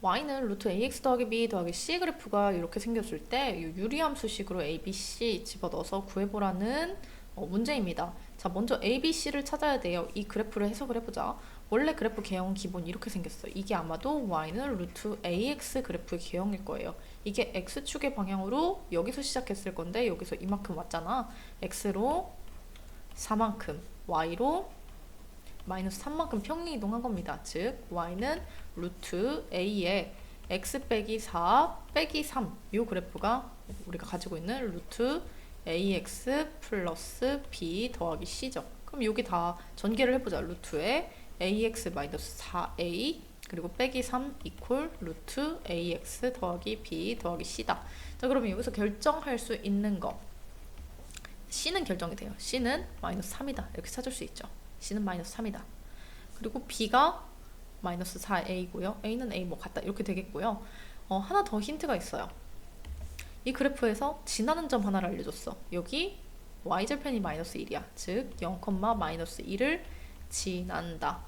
y는 루트 ax 더하기 b 더하기 c 그래프가 이렇게 생겼을 때이 유리함수식으로 a, b, c 집어넣어서 구해보라는 어, 문제입니다. 자, 먼저 a, b, c를 찾아야 돼요. 이 그래프를 해석을 해보자. 원래 그래프 개형은 기본 이렇게 생겼어요. 이게 아마도 y는 루트 ax 그래프의 개형일 거예요. 이게 x축의 방향으로 여기서 시작했을 건데 여기서 이만큼 왔잖아. x로 4만큼, y로 마이너스 3만큼 평행 이동한 겁니다. 즉 y는 루트 a의 x 빼기 4 빼기 3 이 그래프가 우리가 가지고 있는 루트 ax 플러스 b 더하기 c죠. 그럼 여기 다 전개를 해보자. 루트에 ax 마이너스 4a 그리고 빼기 3 이퀄 루트 ax 더하기 b 더하기 c다. 자 그러면 여기서 결정할 수 있는 거 c는 결정이 돼요. c는 마이너스 3이다. 이렇게 찾을 수 있죠. C는 마이너스 3이다. 그리고 b가 마이너스 4a고요. a는 a 뭐 같다. 이렇게 되겠고요. 어, 하나 더 힌트가 있어요. 이 그래프에서 지나는 점 하나를 알려줬어. 여기 y절편이 마이너스 1이야. 즉 0, 마이너스 1을 지난다.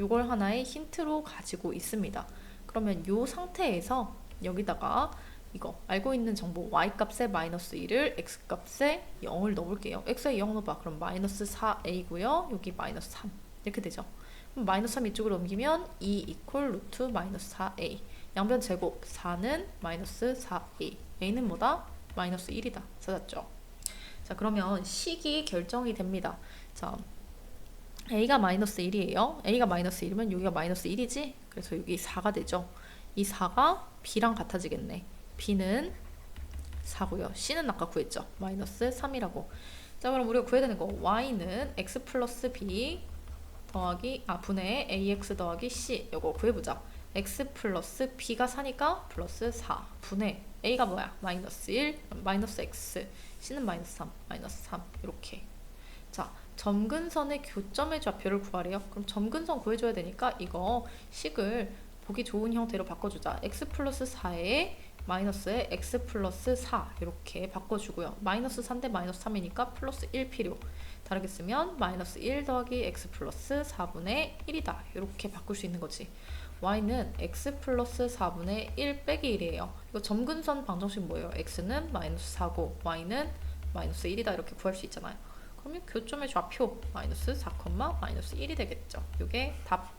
요걸 하나의 힌트로 가지고 있습니다. 그러면 요 상태에서 여기다가 이거 알고 있는 정보 y값에 마이너스 1을 x값에 0을 넣어볼게요. x에 0 넣어봐. 그럼 마이너스 4a고요. 여기 마이너스 3 이렇게 되죠. 그럼 마이너스 3 이쪽으로 옮기면 2 이퀄 루트 마이너스 4a 양변 제곱 4는 마이너스 4a a는 뭐다? 마이너스 1이다. 찾았죠? 자 그러면 식이 결정이 됩니다. 자 a가 마이너스 1이에요. a가 마이너스 1이면 여기가 마이너스 1이지? 그래서 여기 4가 되죠. 이 4가 b랑 같아지겠네. B는 4고요. c는 아까 구했죠. 마이너스 3이라고. 자 그럼 우리가 구해야 되는 거 y는 x 플러스 b 더하기 아 분의 ax 더하기 c 요거 구해보자. x 플러스 b가 4니까 플러스 4 분의 a가 뭐야? 마이너스 1 마이너스 x c는 마이너스 3 마이너스 3 이렇게 자 점근선의 교점의 좌표를 구하래요. 그럼 점근선 구해줘야 되니까 이거 식을 보기 좋은 형태로 바꿔주자. x 플러스 4에 마이너스에 x 플러스 4 이렇게 바꿔주고요. 마이너스 3대 마이너스 3이니까 플러스 1 필요. 다르게 쓰면 마이너스 1 더하기 x 플러스 4분의 1이다. 이렇게 바꿀 수 있는 거지. y는 x 플러스 4분의 1 빼기 1이에요. 이거 점근선 방정식 뭐예요? x는 마이너스 4고 y는 마이너스 1이다. 이렇게 구할 수 있잖아요. 그러면 교점의 좌표 마이너스 4, 마이너스 1이 되겠죠. 이게 답